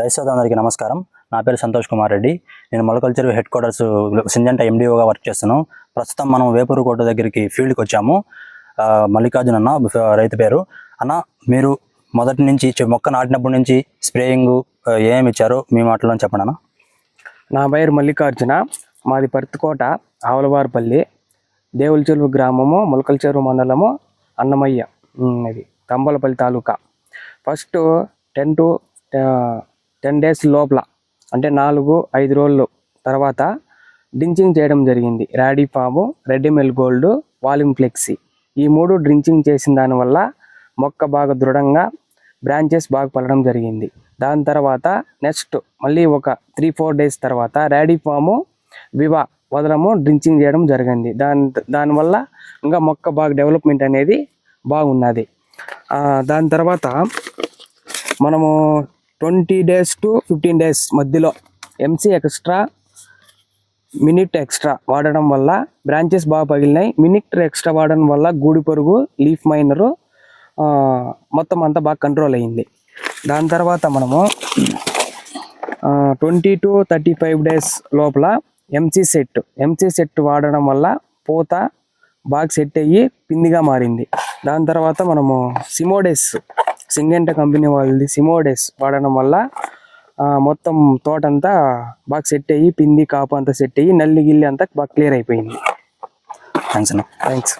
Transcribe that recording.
రైతు అందరికీ నమస్కారం. నా పేరు సంతోష్ కుమార్ రెడ్డి. నేను మొలకల్చర్ హెడ్ క్వార్టర్స్ సింజంట ఎండిఓగా వర్క్ చేస్తున్నాను. ప్రస్తుతం మనం వేపూరు కోట దగ్గరికి ఫీల్డ్కి వచ్చాము. మల్లికార్జున్ అన్న రైతు పేరు. అన్న మీరు మొదటి నుంచి మొక్క నాటినప్పటి నుంచి స్ప్రేయింగ్ ఏమి ఇచ్చారో మీ మాటలో చెప్పండి అన్న. నా పేరు మల్లికార్జున. మాది పర్తికోట ఆవలవారిపల్లి దేవుల చెరువు గ్రామము మొలకల చెరువు మండలము అన్నమయ్య ఇది తంబలపల్లి తాలూకా. First ten to ten days లోపల అంటే నాలుగు ఐదు రోజులు తర్వాత డ్రించింగ్ చేయడం జరిగింది. రాడీ ఫాము రెడ్డిమెల్ గోల్డ్ వాల్యూమ్ ఫ్లెక్సీ. ఈ మూడు డ్రించింగ్ చేసిన దానివల్ల మొక్క బాగా దృఢంగా బ్రాంచెస్ బాగా పడడం జరిగింది. దాని తర్వాత నెక్స్ట్ మళ్ళీ ఒక త్రీ ఫోర్ డేస్ తర్వాత ర్యాడీ ఫాము వివా వదలము డ్రించింగ్ చేయడం జరిగింది. దాని దానివల్ల ఇంకా మొక్క బాగా డెవలప్మెంట్ అనేది బాగున్నది. దాని తర్వాత మనము twenty days to fifteen days మధ్యలో ఎంసీ ఎక్స్ట్రా మినిట్ ఎక్స్ట్రా వాడడం వల్ల బ్రాంచెస్ బాగా పగిలినాయి. మినిట్ ఎక్స్ట్రా వాడడం వల్ల గూడి పొరుగు లీఫ్ మైనరు మొత్తం అంతా బాగా కంట్రోల్ అయ్యింది. దాని తర్వాత మనము twenty to thirty five days లోపల ఎంసీ సెట్ ఎంసీ సెట్ వాడడం వల్ల పూత బాగా సెట్ అయ్యి పిందిగా మారింది. దాని తర్వాత మనము సిమోడెస్ సింగెంట కంపెనీ వాళ్ళది సిమోడెస్ వాడడం వల్ల మొత్తం తోటంతా బాగా సెట్ అయ్యి పింది కాపు అంతా సెట్ అయ్యి నల్లి గిల్లి అంతా బాగా క్లియర్ అయిపోయింది. థ్యాంక్స్ అన్న. థ్యాంక్స్